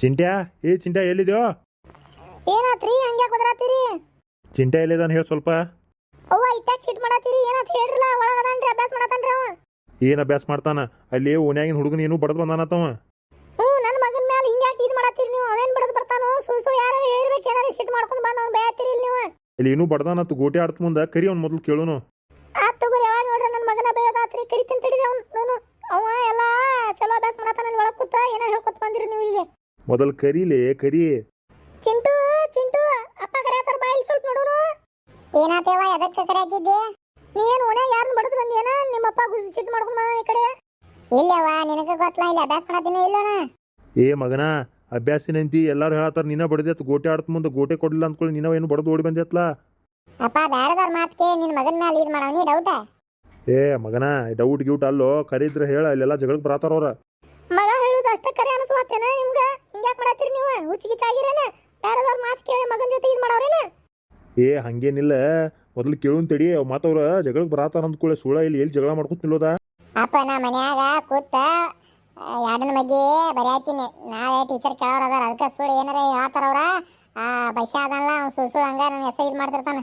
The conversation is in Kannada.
ಚಿಂಟ್ಯಾ ಏ ಚಿಂಟ್ಯಾ ಎಲ್ಲಿದ್ಯೋ? ಏನಾತ್ರಿ? ಹಂಗೆ ಕುದ್ರಾತೀರಿ? ಚಿಂಟ್ಯಾ ಎಲ್ಲಿದಾನ ಹೇಳಿ ಸ್ವಲ್ಪ. ಅವ್ವ ಇಟ್ಟಾಗ ಚಿಟ್ ಮಾಡತ್ತೀರಿ ಏನಾತ್ ಹೇಳ್ರಲ್ಲ? ಒಳಗ ಅದಾನ್ರಿ ಅಭ್ಯಾಸ ಮಾಡತಾನ್ರಿ ಅವ. ಏನು ಅಭ್ಯಾಸ ಮಾಡ್ತಾನ? ಅಲ್ಲಿ ಓನ್ಯಾಗಿನ ಹುಡುಗನ ಏನು ಬಡದ್ ಬಂದಾನತ್ತವ ಹ್ಞೂ ನನ್ನ ಮಗನ ಮೇಲೆ ಹಿಂಗ್ಯಾಕ್ ಇದು ಮಾಡತ್ತೀರಿ ನೀವು? ಅವೇನ್ ಬಡದ್ ಬರ್ತಾನೋ? ಸುಳ್ ಸುಳ್ ಯಾರು ಹೇಳ್ಬೇಕು? ಏನಾರ ಸಿಟ್ ಮಾಡ್ಕೊಂಡು ಬಂದು ಅವ್ನು ಬೇಯತ್ತೀರಿ ಇಲ್ಲಿ ನೀವು? ಇಲ್ಲಿ ಏನೂ ಬಡದಾನತ್ತು ಗೋಟಿ ಆಡ್ತ ಮುಂದೆ ಕರಿ ಅವ್ನು ಮೊದಲು ಕೇಳೋನು. ಆತ್ ತಗೋರಿ ಯಾವಾಗ ನೋಡ್ರಿ ನನ್ನ ಮಗನ ಬೇಯೋದಾತ್ರಿ? ಕರಿತೀನಿ ತಡೀರಿ ಅವ್ನು ಅವ ಎಲ್ಲ ಚಲೋ ಅಭ್ಯಾಸ ಮಾಡತಾನ ಅಲ್ಲಿ ಒಳಗೆ ಕೂತ ಏನೋ ಹೇಳ್ಕೊತ ಬಂದಿರಿ ನೀವು ಇಲ್ಲಿ. ಮೊದಲು ಕರೀಲೆ ಕರಿ. ಚಿಂಟು ಚಿಂಟು ಅಪ್ಪ ಕರೆಯತ್ತಾರ ಬಾ ಇಲ್ಲಿ ಸ್ವಲ್ಪ ನೋಡೋಣ ಏನಾತೇವ ಎದಕ್ಕೆ ಕರೆಯತ್ತಿದ್ದೆ ನೀನು ಓಣ್ಯಾಗ ಯಾರನ್ನ ಬಡದ್ ಬಂದೇನ ನಿಮ್ಮಪ್ಪ ಗುಜಿ ಸಿಟ್ ಮಾಡ್ಕೊಂಡ್ ಬಂದ ಈ ಕಡೆ. ಇಲ್ಲವ ನಿನಗ ಗೊತ್ತಲ್ಲ ಇಲ್ಲಿ ಅಭ್ಯಾಸ ಮಾಡತ್ತೀನಿ ಇಲ್ಲನ? ಏ ಮಗನ ಅಭ್ಯಾಸಿನಂತಿ ಎಲ್ಲಾರು ಹೇಳತ್ತಾರ ನೀನ ಬಡದೆತ್ ಗೋಟೆ ಆಡ್ತ ಮುಂದೆ ಗೋಟೆ ಕೊಡ್ಲಿಲ್ಲ ಅಂದ್ಕೊಳ್ಳಿ ನೀನು ಏನು ಬಡದು ಓಡಿ ಬಂದೆತ್ಲ ಅಪ್ಪ ಬ್ಯಾರದವ್ರ ಮಾತ್ ಕೇಳಿ ನಿನ್ ಮಗನ ಮೇಲೆ ಇದು ನೀ ಡೌಟ ಏ ಮಗನ ಡೌಟ್ ಗ್ಯೂಟ್ ಅಲ್ಲೋ ಕರಿದ್ರೆ ಹೇಳ ಇಲ್ಲೆಲ್ಲ ಜಗಳಕ್ಕೆ ಬರತಾರ ಅವ್ರ. ಮಗ ಹೇಳುದು ಅಷ್ಟೇ ಕರೆ ಅನ್ಸುವತ್ತೇನ ನಿಮ್ಗ? ಹಿಂಗ್ಯಾಕ್ ಮಾಡತ್ತೀರಿ ನೀವು? ಹುಚ್ಚಿಗೆ ಚಾಗಿರೇನ ಬೇರೆದವ್ರ ಮಾತು ಕೇಳಿ ಮಗನ ಜೊತೆ ಇದು ಮಾಡೋರೇನ? ಏ ಹಂಗೇನಿಲ್ಲ. ಮೊದಲು ಕೇಳುನ್ ತಡಿ ಅವ್ ಮಾತವ್ರ ಜಗಳಕ್ಕೆ ಬರಾತಾರ ಅಂದ ಕೂಡ ಸುಳ ಇಲ್ಲಿ ಎಲ್ಲಿ ಜಗಳ ಮಾಡ್ಕೊತ ನಿಲ್ಲೋದ? ಅಪ್ಪ ನಾ ಮನ್ಯಾಗ ಕೂತ ಯಾಡನ ಬಗ್ಗೆ ಬರೆಯತ್ತೀನಿ ನಾಳೆ ಟೀಚರ್ ಕೇಳೋರ ಅದಾರ ಅದಕ್ಕೆ ಸುಳ್ಳು ಏನಾರ ಹೇಳ್ತಾರ ಅವ್ರ? ಆ ಬಸ್ಯ ಅದಲ್ಲ ಅವ್ನು ಸುಳ್ಳು ಹಂಗ ನನ್ನ ಹೆಸರು ಇದು ಮಾಡ್ತಿರ್ತಾನೆ.